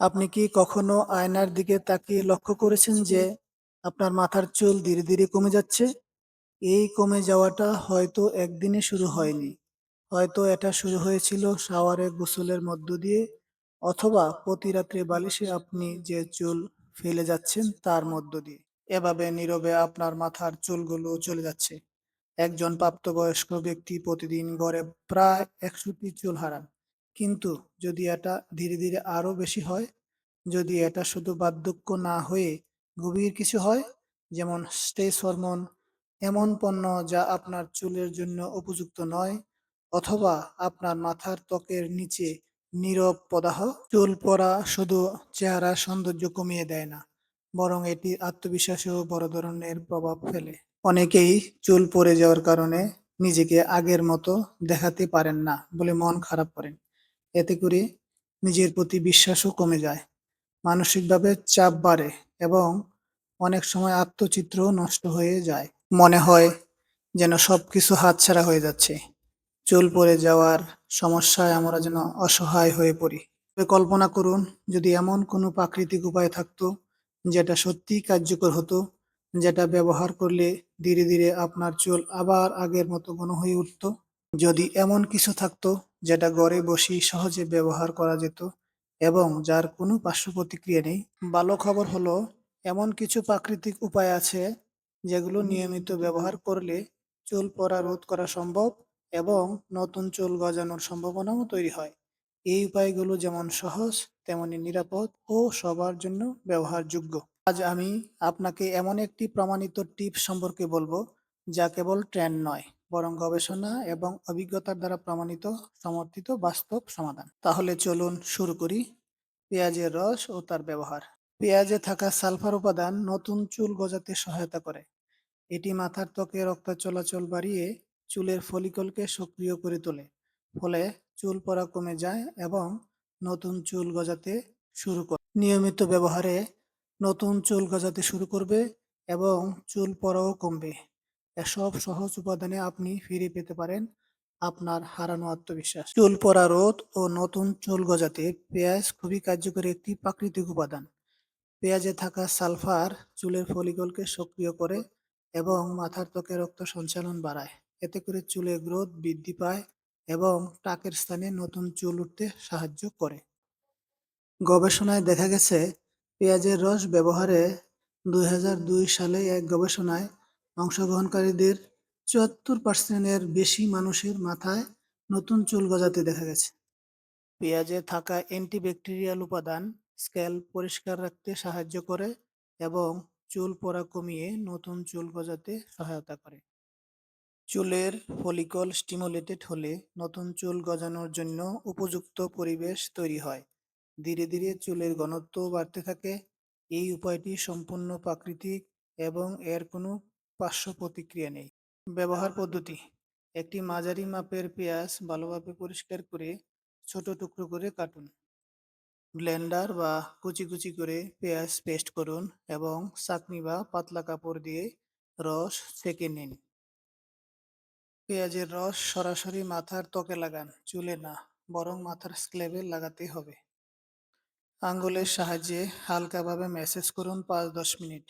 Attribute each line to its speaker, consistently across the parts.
Speaker 1: আপনি কি কখনো আয়নার দিকে তাকিয়ে লক্ষ্য করেছেন যে আপনার মাথার চুল ধীরে ধীরে কমে যাচ্ছে? এই কমে যাওয়াটা হয়তো একদিনে শুরু হয়নি। হয়তো এটা শুরু হয়েছিল শাওয়ারে গোসলের মধ্য দিয়ে অথবা প্রতি রাত্রে বালিশে আপনি যে চুল ফেলে যাচ্ছেন তার মধ্য দিয়ে। এভাবে নীরবে আপনার মাথার চুলগুলো চলে যাচ্ছে। একজন প্রাপ্তবয়স্ক ব্যক্তি প্রতিদিন গড়ে প্রায় একশোটি চুল হারান। কিন্তু যদি এটা ধীরে ধীরে আরও বেশি হয়, যদি এটা শুধু বার্ধক্য না হয়ে গভীর কিছু হয়, যেমন স্ট্রেস হরমোন, এমন পণ্য যা আপনার চুলের জন্য উপযুক্ত নয়, অথবা আপনার মাথার ত্বকের নিচে নীরব প্রদাহ, চুল পরা শুধু চেহারার সৌন্দর্য কমিয়ে দেয় না, বরং এটি আত্মবিশ্বাসেও বড় ধরনের প্রভাব ফেলে। অনেকেই চুল পড়ে যাওয়ার কারণে নিজেকে আগের মতো দেখাতে পারেন না বলে মন খারাপ করেন। এতে করে নিজের প্রতি বিশ্বাসও কমে যায়, মানসিকভাবে চাপ বাড়ে এবং অনেক সময় আত্মচিত্রও নষ্ট হয়ে যায়। মনে হয় যেন সবকিছু হাতছাড়া হয়ে যাচ্ছে। চুল পড়ে যাওয়ার সমস্যায় আমরা যেন অসহায় হয়ে পড়ি। কল্পনা করুন যদি এমন কোনো প্রাকৃতিক উপায় থাকতো যেটা সত্যিই কার্যকর হতো, যেটা ব্যবহার করলে ধীরে ধীরে আপনার চুল আবার আগের মতো ঘন হয়ে উঠত। যদি এমন কিছু থাকতো যেটা ঘরে বসেই সহজে ব্যবহার করা যেত এবং যার কোনো পার্শ্ব প্রতিক্রিয়া নেই। ভালো খবর হলো, এমন কিছু প্রাকৃতিক উপায় আছে যেগুলো নিয়মিত ব্যবহার করলে চুল পড়া রোধ করা সম্ভব এবং নতুন চুল গজানোর সম্ভাবনাও তৈরি হয়। এই উপায়গুলো যেমন সহজ, তেমনি নিরাপদ ও সবার জন্য ব্যবহারযোগ্য। আজ আমি আপনাকে এমন একটি প্রমাণিত টিপ সম্পর্কে বলব, যা কেবল ট্রেন্ড নয় বরং গবেষণা এবং অভিজ্ঞতার দ্বারা প্রমাণিত সমর্থিত বাস্তব সমাধান। তাহলে চলুন শুরু করি পেঁয়াজের রস ও তার ব্যবহার। পেঁয়াজে থাকা সালফার উপাদান নতুন চুল গজাতে সহায়তা করে। এটি মাথার ত্বকে রক্ত চলাচল বাড়িয়ে চুলের ফলিকলকে সক্রিয় করে তোলে, ফলে চুল পড়া কমে যায় এবং নতুন চুল গজাতে শুরু করে। নিয়মিত ব্যবহারে নতুন চুল গজাতে শুরু করবে এবং চুল পড়াও কমবে। এসব সহজ উপাদানে আপনি ফিরে পেতে পারেন আপনার হারানো আত্মবিশ্বাস। চুল পড়া রোধ ও নতুন চুল গজাতে পেঁয়াজ খুবই কার্যকরী একটি প্রাকৃতিক উপাদান। পেঁয়াজে থাকা সালফার চুলের ফলিকলকে সক্রিয় করে এবং মাথার ত্বকে রক্ত সঞ্চালন বাড়ায়। এতে করে চুলে গ্রোথ বৃদ্ধি পায় এবং টাকের স্থানে নতুন চুল উঠতে সাহায্য করে। গবেষণায় দেখা গেছে, পেঁয়াজের রস ব্যবহারে দুই হাজার দুই সালে এক গবেষণায় অংশগ্রহণকারীদের চুয়াত্তর পার্সেন্টের বেশি মানুষের মাথায় নতুন চুল গজাতে দেখা গেছে। পেঁয়াজে থাকা অ্যান্টিব্যাকটেরিয়াল উপাদান স্ক্যাল্প পরিষ্কার রাখতে সাহায্য করে এবং চুল পড়া কমিয়ে নতুন চুল গজাতে সহায়তা করে। চুলের ফলিকল স্টিমুলেটেড হলে নতুন চুল গজানোর জন্য উপযুক্ত পরিবেশ তৈরি হয়। ধীরে ধীরে চুলের ঘনত্ব বাড়তে থাকে। এই উপায়টি সম্পূর্ণ প্রাকৃতিক এবং এর কোনো পার্শ্ব প্রতিক্রিয়া নেই। ব্যবহার পদ্ধতি একটি মাঝারি মাপের পেঁয়াজ ভালোভাবে পরিষ্কার করে ছোট টুকরো করে কাটুন। ব্লেন্ডার বা কুচি কুচি করে পেঁয়াজ পেস্ট করুন এবং ছাঁকনি বা পাতলা কাপড় দিয়ে রস ছেঁকে নিন। পেঁয়াজের রস সরাসরি মাথার ত্বকে লাগান, চুলে না, বরং মাথার স্ক্যাল্পে লাগাতে হবে। আঙ্গুলের সাহায্যে হালকাভাবে ম্যাসেজ করুন পাঁচ দশ মিনিট,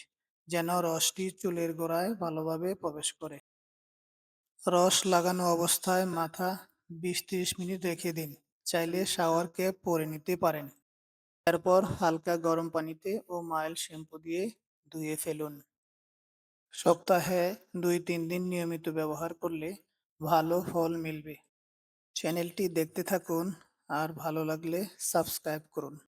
Speaker 1: যেন রসটি চুলের গোড়ায় ভালোভাবে প্রবেশ করে। রস লাগানো অবস্থায় মাথা বিশ-ত্রিশ মিনিট রেখে দিন। চাইলে শাওয়ার ক্যাপ পরে নিতে পারেন। এরপর হালকা গরম পানিতে ও মাইল্ড শ্যাম্পু দিয়ে ধুয়ে ফেলুন। সপ্তাহে দুই-তিন দিন নিয়মিত ব্যবহার করলে ভালো ফল মিলবে। চ্যানেলটি দেখতে থাকুন আর ভালো লাগলে সাবস্ক্রাইব করুন।